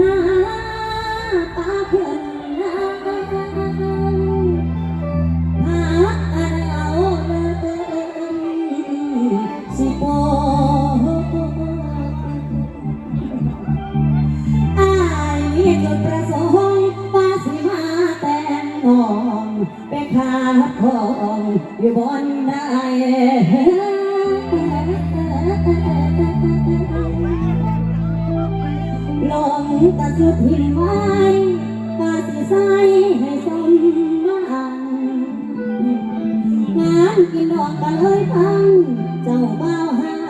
น้าตาเพื่อนหาเอาเติมสิบอกอายนประสงค์ว่าสิมาแต่งงองไปขาดของอยู่บนได้ ตะจุดหิมไว้ตาสีใสให้สมมาอันงานกินดอกกันเลยฟัง เจ้าเบ้าหาย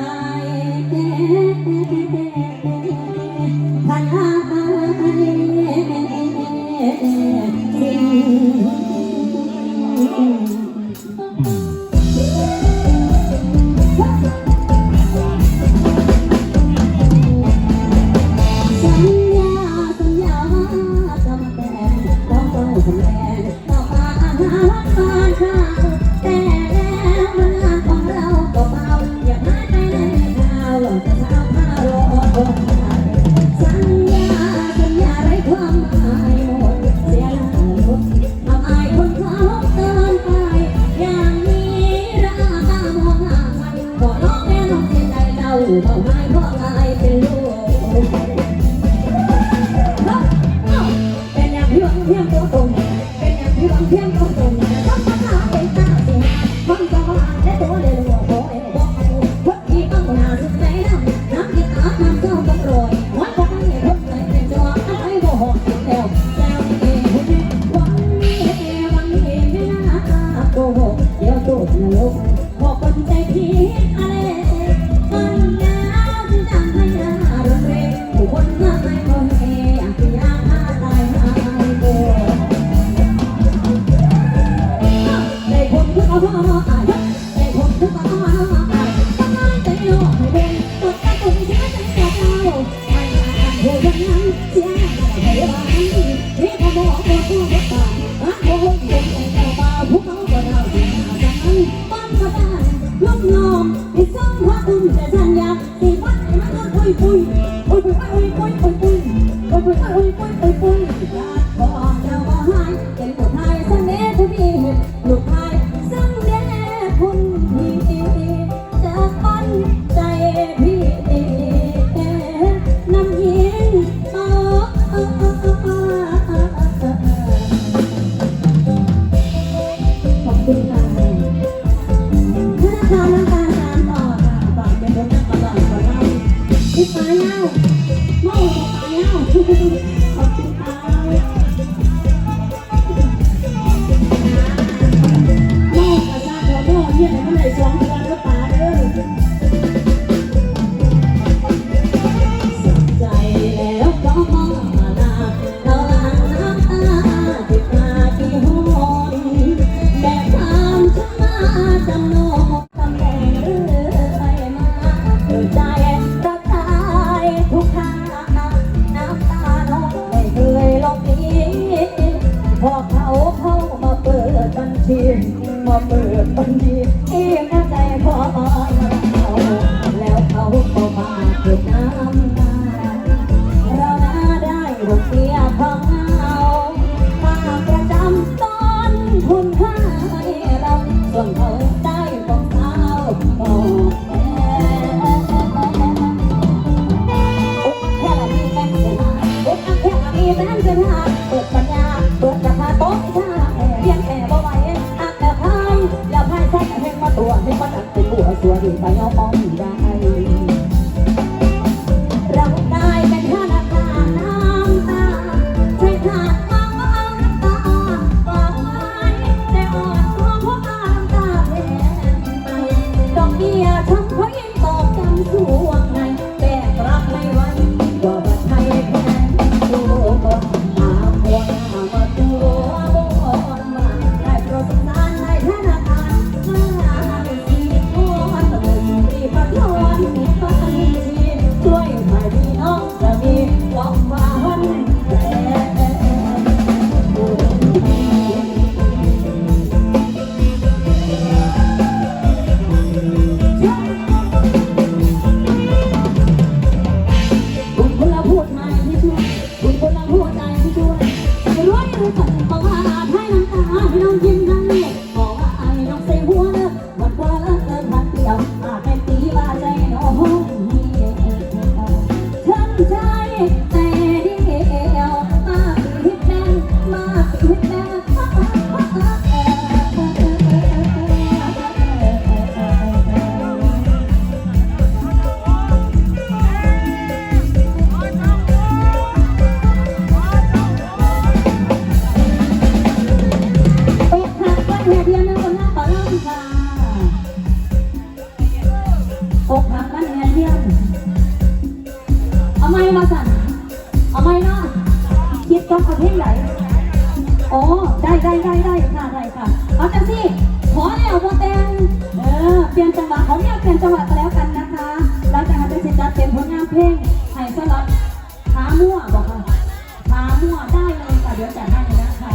หัวได้เลยค่ะเดี๋ยวจัดให้นะคะ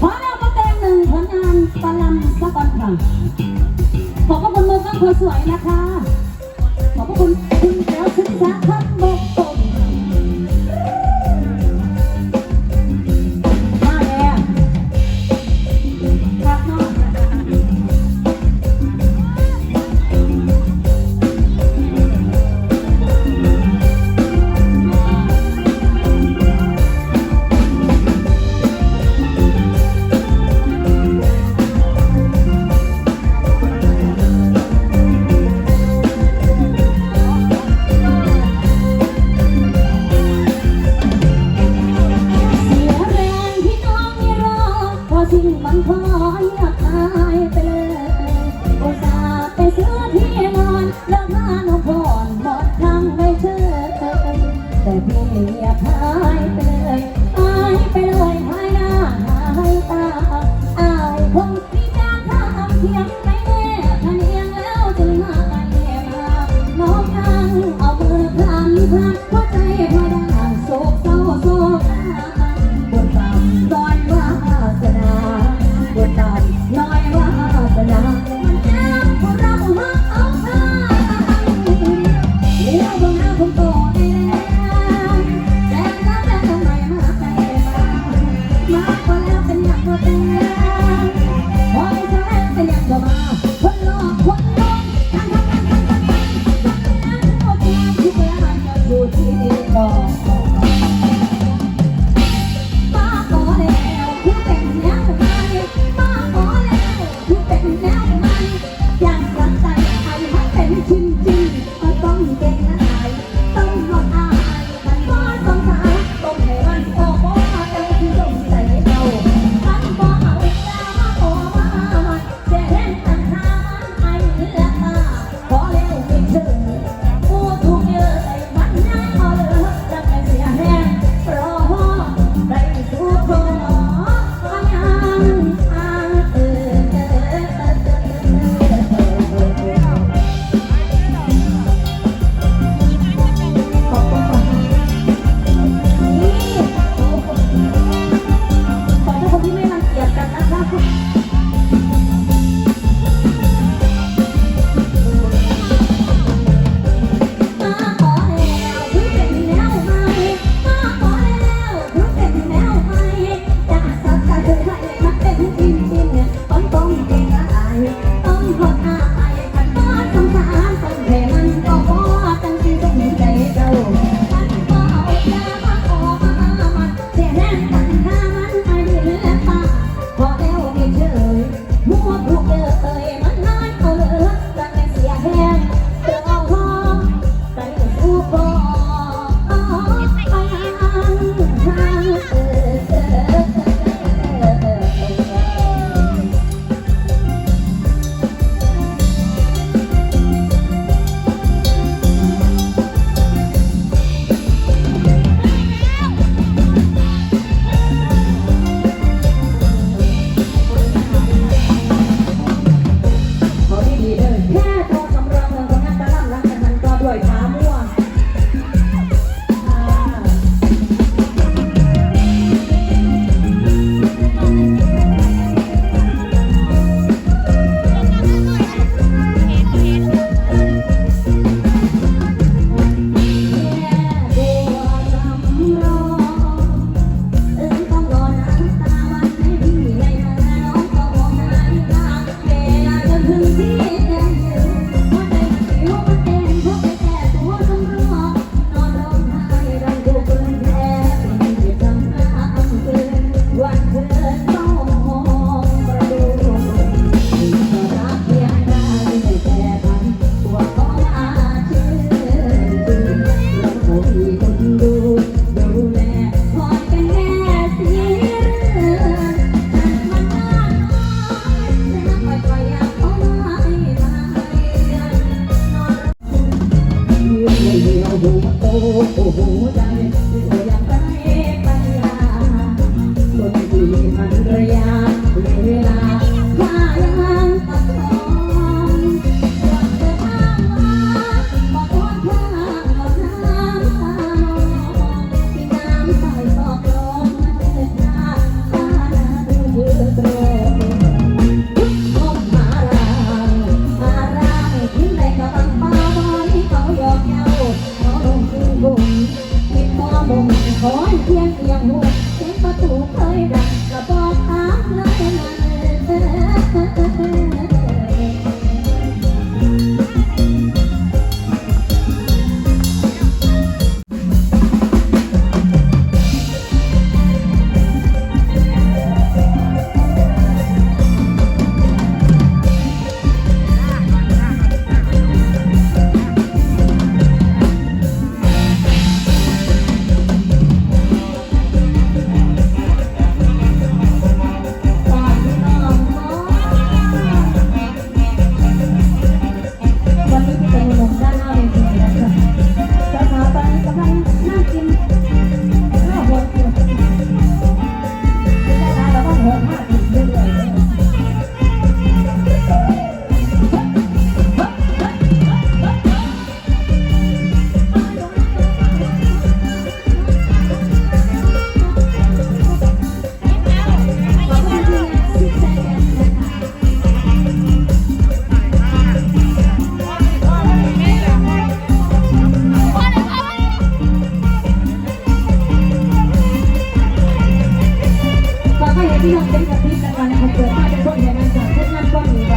ขอแล้วมาเต้นหนึ่งผลงานประลำสะกอนค่ะขอบคุณมือข้างคสวยนะคะ ขอบคุณคุณแล้วศึกษาคำบอก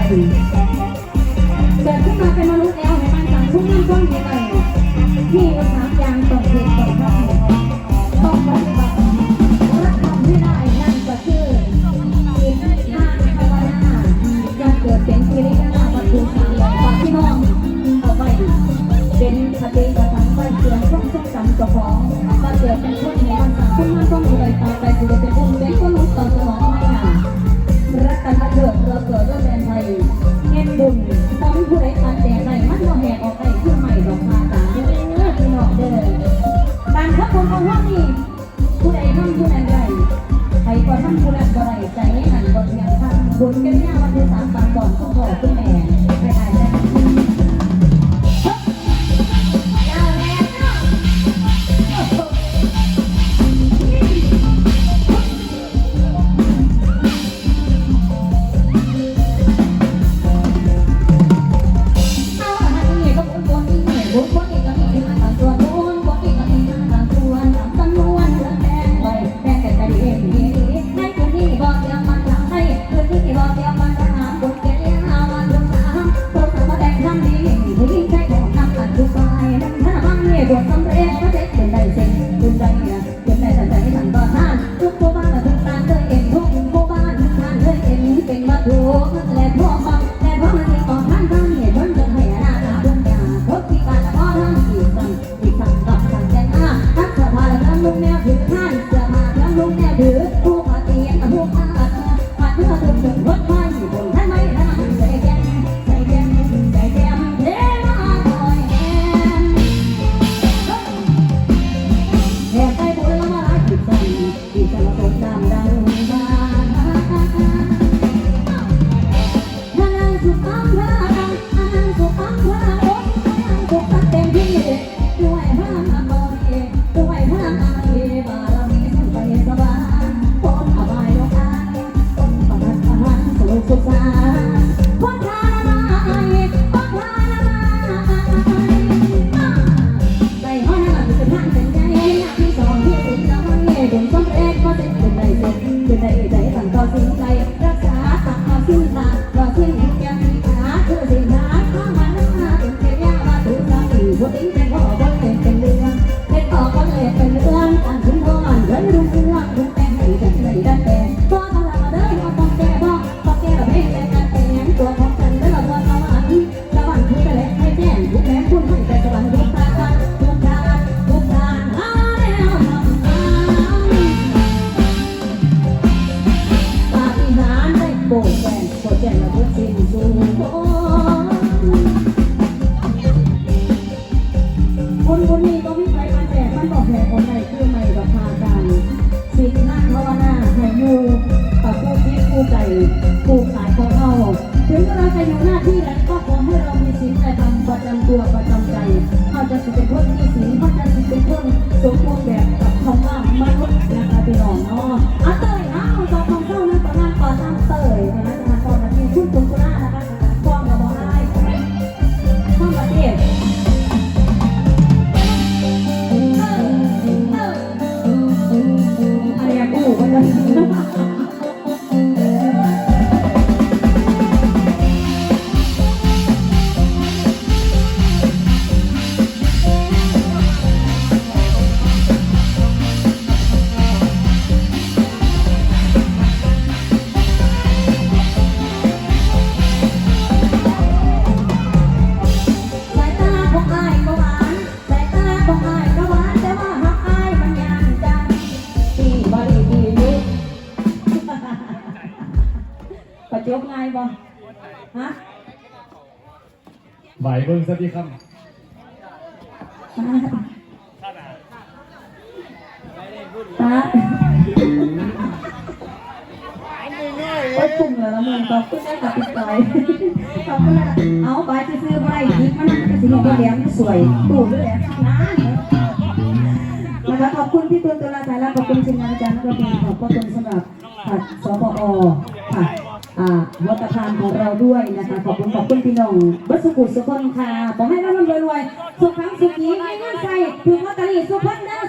า ศีลในธรรมประจำตัวประจำใจ เขาจะสิเป็นคนมีศีลเขาจะสิเป็นคนสมบูรณ์แบบ เบิ้งสักทีครับตาก็ตุ่มแล้วละมึงขอบคุณได้กับปิดใจขอบคุณนะเอาใบที่ซื้อมาได้ยิบมันก็สิเห็นว่าเหลี่ยมสวยตู่ด้วยแหละนะนะคะขอบคุณพี่ตูนตุลาสายและขอบคุณทีมงานอาจารย์นักดนตรีขอบพระคุณสำหรับค่ะสปอค่ะอ่า วัตพานของเราด้วยนะคะ ขอบคุณขอบคุณพี่น้องบัสกุลสุขคนค่ะขอให้ร่ำรวยรวยสุขทั้งสุขีไม่เงื่อนใจถึงลอตเตอรี่สุขันเด้อ